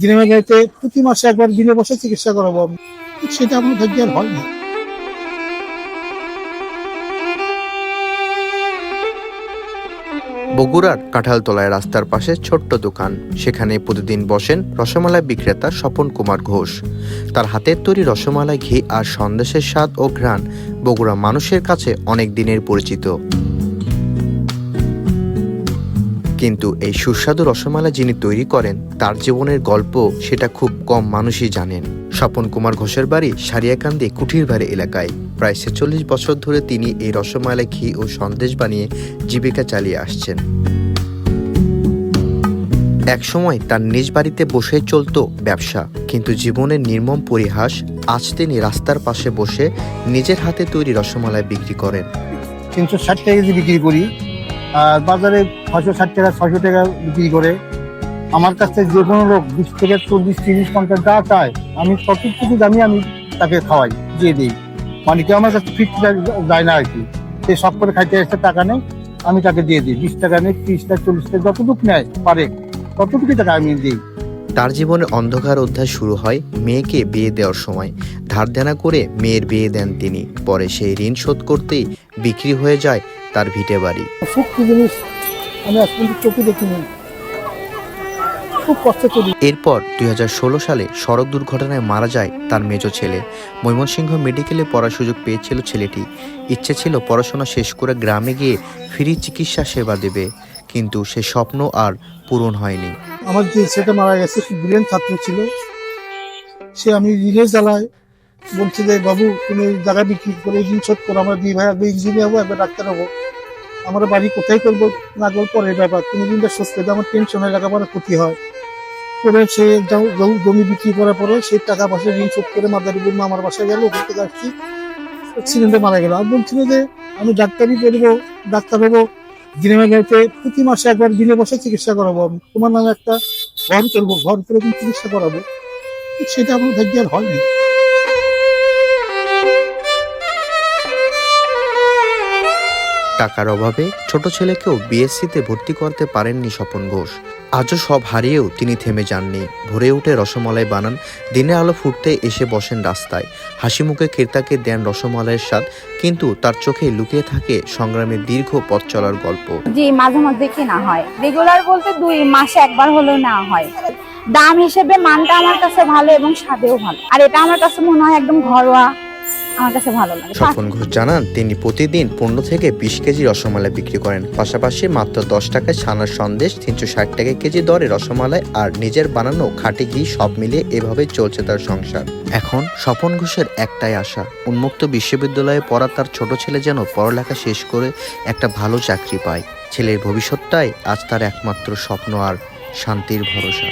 গ্রামে প্রতি মাসে একবার দিনে বসে চিকিৎসা করাবো। আমি সেটা আমার ভাগ্যে আর হয়নি বগুড়ার কাঁঠালতলায় রাস্তার পাশে ছোট্ট দোকান। সেখানে প্রতিদিন বসেন রসমালাই বিক্রেতা স্বপন কুমার ঘোষ। তার হাতের তৈরি রসমালাই ঘি আর সন্দেশের স্বাদ ও ঘ্রাণ বগুড়া মানুষের কাছে অনেক দিনের পরিচিত। কিন্তু এই সুস্বাদু রসমালাই যিনি তৈরি করেন, তার জীবনের গল্প সেটা খুব কম মানুষই জানেন। স্বপন কুমার ঘোষের বাড়ি সারিয়াকান্দি কুঠিরবাড়ি এলাকায়। প্রায় ছেচল্লিশ বছর ধরে তিনি এই রসমালাই ঘি ও সন্দেশ বানিয়ে জীবিকা চালিয়ে আসছেন। একসময় তার নিজ বাড়িতে বসে চলতো ব্যবসা, কিন্তু জীবনের নির্মম পরিহাস আজ তিনি রাস্তার পাশে বসে নিজের হাতে তৈরি রসমালাই বিক্রি করেন। তিনশো ষাট টাকা কেজি বিক্রি করি। আর বাজারে ছশো ষাট টাকা ছশো টাকা বিক্রি করে। আমার কাছে যে কোনো লোক বিশ থেকে চল্লিশ, তিরিশ, পঞ্চাশ যা চায়, আমি ততটুকু দামি আমি তাকে খাওয়াই, দিয়ে দিই। মানে কেউ আমার কাছে ফিক্স যায় না আর কি। সে সব করে খাইতে এসে টাকা নেই আমি তাকে দিয়ে দিই। বিশ টাকা নেই ত্রিশটা চল্লিশটা চল্লিশ টাকা, যতটুকু নেয়, পারে, ততটুকুই টাকা আমি দিই। তার জীবনের অন্ধকার অধ্যায় শুরু হয় মেয়েকে বিয়ে দেওয়ার সময়। ধার দেনা করে মেয়ের বিয়ে দেন তিনি। পরে সেই ঋণ শোধ করতেই বিক্রি হয়ে যায় তার ভিটে বাড়ি। জিনিস আমি আজ পর্যন্ত চোখে দেখিনি। খুব কষ্ট করি। এরপর দুই হাজার ষোলো সালে সড়ক দুর্ঘটনায় মারা যায় তার মেজ ছেলে। ময়মনসিংহ মেডিকেলে পড়ার সুযোগ পেয়েছিল ছেলেটি। ইচ্ছে ছিল পড়াশোনা শেষ করে গ্রামে গিয়ে ফ্রি চিকিৎসা সেবা দেবে কিন্তু সে স্বপ্ন আর পূরণ হয়নি। আমার যে ছেলেটা মারা গেছে সে ব্রিলিয়ান্ট ছাত্র ছিল। সে আমি ঋণের জ্বালায় বলছে যে, বাবু, তুমি এই জায়গা বিক্রি করে ঋণ শোধ করো, আমরা দুই ভাই একবার ইঞ্জিনিয়ার হব, একবার ডাক্তার হব। আমরা বাড়ি কোথায় করব না করব, পরের ব্যাপার। তুমি ঋণটা শোধ করে আমার টেনশন হয় লেখাপড়া ক্ষতি হয়। করে সে জমি বিক্রি করার পরে সেই টাকা পয়সা ঋণ শোধ করে মাদারীপুর মামার বাসায় গেল, ওখান থেকে আসছি। অ্যাক্সিডেন্টে মারা গেল। আর বলছিল যে, আমি ডাক্তারি করব, ডাক্তার হব। গ্রামে প্রতি মাসে একবার দিনে বসে চিকিৎসা করাবো। আমি তোমার নামে একটা ঘর চলবো ঘর করে চিকিৎসা করাবো। সেটা আমার ভাগ্যে আর হয়নি। টাকার অভাবে ছোট ছেলেকেও বিএসসিতে ভর্তি করতে পারেননি স্বপন ঘোষ। আজও সব হারিয়েও তিনি থেমে যাননি। ভোরে উঠে রসমালাই বানান দিনের আলো ফুটতে এসে বসেন রাস্তায়। হাসি মুখে ক্রেতাকে দেন রসমালাইয়ের স্বাদ, কিন্তু তার চোখে লুকিয়ে থাকে সংগ্রামের দীর্ঘ পথ চলার গল্প। জি, মাঝে মধ্যে কেনা হয়। রেগুলার বলতে দুই মাসে একবার হলেও না হয়। দাম হিসেবে মানটা আমার কাছে ভালো এবং স্বাদেও ভালো। আর এটা আমার কাছে মনে হয় একদম ঘরোয়া আমার কাছে ভালো লাগে। স্বপন ঘোষ জানান, তিনি প্রতিদিন পনেরো থেকে বিশ কেজি রসমালাই বিক্রি করেন। পাশাপাশি মাত্র দশ টাকায় ছানার সন্দেশ, তিনশো ষাট টাকা কেজি দরে রসমালাই আর নিজের বানানো খাঁটি ঘি সব মিলিয়ে এভাবে চলছে তার সংসার। এখন স্বপন ঘোষের একটাই আশা, উন্মুক্ত বিশ্ববিদ্যালয়ে পড়া তার ছোট ছেলে যেন পড়ালেখা শেষ করে একটা ভালো চাকরি পায়। ছেলের ভবিষ্যৎটাই আজ তার একমাত্র স্বপ্ন আর শান্তির ভরসা।